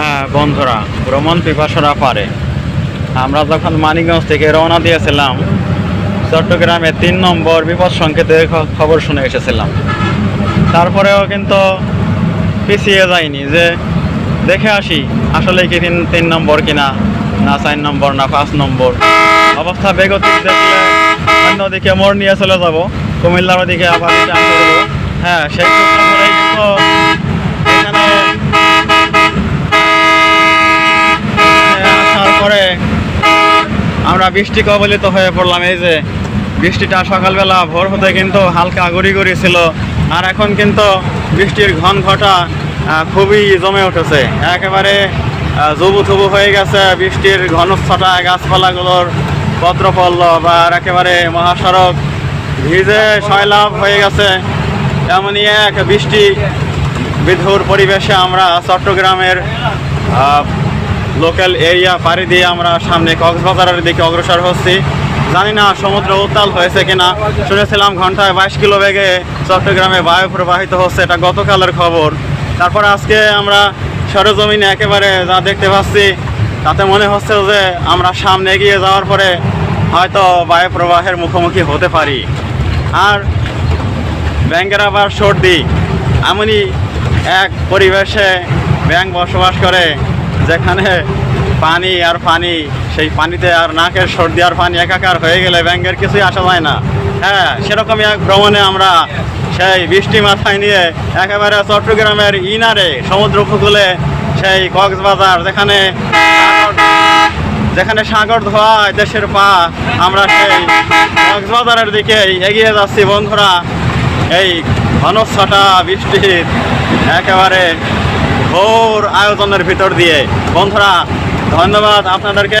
হ্যাঁ বন্ধুরা ভ্রমণ পিপাসরা পারে। আমরা যখন মানিকগঞ্জ থেকে রওনা দিয়েছিলাম, চট্টগ্রামে তিন নম্বর বিপদ সংকেতের খবর শুনে এসেছিলাম। তারপরেও কিন্তু পিছিয়ে যায়নি যে, দেখে আসি আসলে কি তিন তিন নম্বর কিনা, না চার নম্বর, না পাঁচ নম্বর। অবস্থা বেগতিক দেখলে অন্যদিকে মোড় নিয়ে চলে যাব, কুমিল্লার দিকে আবার হ্যাঁ সেই কিন্তু এখানে আসার পরে আমরা বৃষ্টি কবলিত হয়ে পড়লাম, এই যে বৃষ্টিটা সকালবেলা ভোর হতে কিন্তু হালকা গড়ি গড়ি ছিল, আর এখন কিন্তু বৃষ্টির ঘন ঘটা খুবই জমে উঠেছে। একেবারে জবু থবু হয়ে গেছে বৃষ্টির ঘনচ্ছটা গাছপালাগুলোর পত্র পল্লব আর একেবারে মহাসড়ক ভিজে সয়লাভ হয়ে গেছে। এমনই এক বৃষ্টি বিধুর পরিবেশে আমরা চট্টগ্রামের লোকাল এরিয়া পাড়ি দিয়ে আমরা সামনে কক্সবাজারের দিকে অগ্রসর হচ্ছি। জানি না সমুদ্র উত্তাল হয়েছে কিনা। শুনেছিলাম ঘন্টায় বাইশ কিলো বেগে চট্টগ্রামে বায়ু প্রবাহিত হচ্ছে, এটা গতকালের খবর। তারপর আজকে আমরা সরজমিনে একেবারে যা দেখতে পাচ্ছি, তাতে মনে হচ্ছে যে আমরা সামনে এগিয়ে যাওয়ার পরে হয়তো বায়ু প্রবাহের মুখোমুখি হতে পারি। আর ব্যাংকের আবার সর্দি। এমনই এক পরিবেশে ব্যাংক বসবাস করে। যেখানে পানি আর পানি, সেই পানিতে আর নাকের সর্দি আর পানি একাকার হয়ে গেলে ব্যাংকের কিছুই আসা যায় না। হ্যাঁ সেরকমই এক ভ্রমণে আমরা সেই বৃষ্টি মাথায় নিয়ে একেবারে চট্টগ্রামের ইনারে, সমুদ্র উপকূলে সেই কক্সবাজার, যেখানে যেখানে সাগর ধোয়ায় দেশের পা, আমরা সেই কক্সবাজারের দিকে এগিয়ে যাচ্ছি বন্ধুরা। এই ঘনছটা বৃষ্টির একেবারে ঘোর আয়োজনের ভিতর দিয়ে। বন্ধুরা ধন্যবাদ আপনাদেরকে।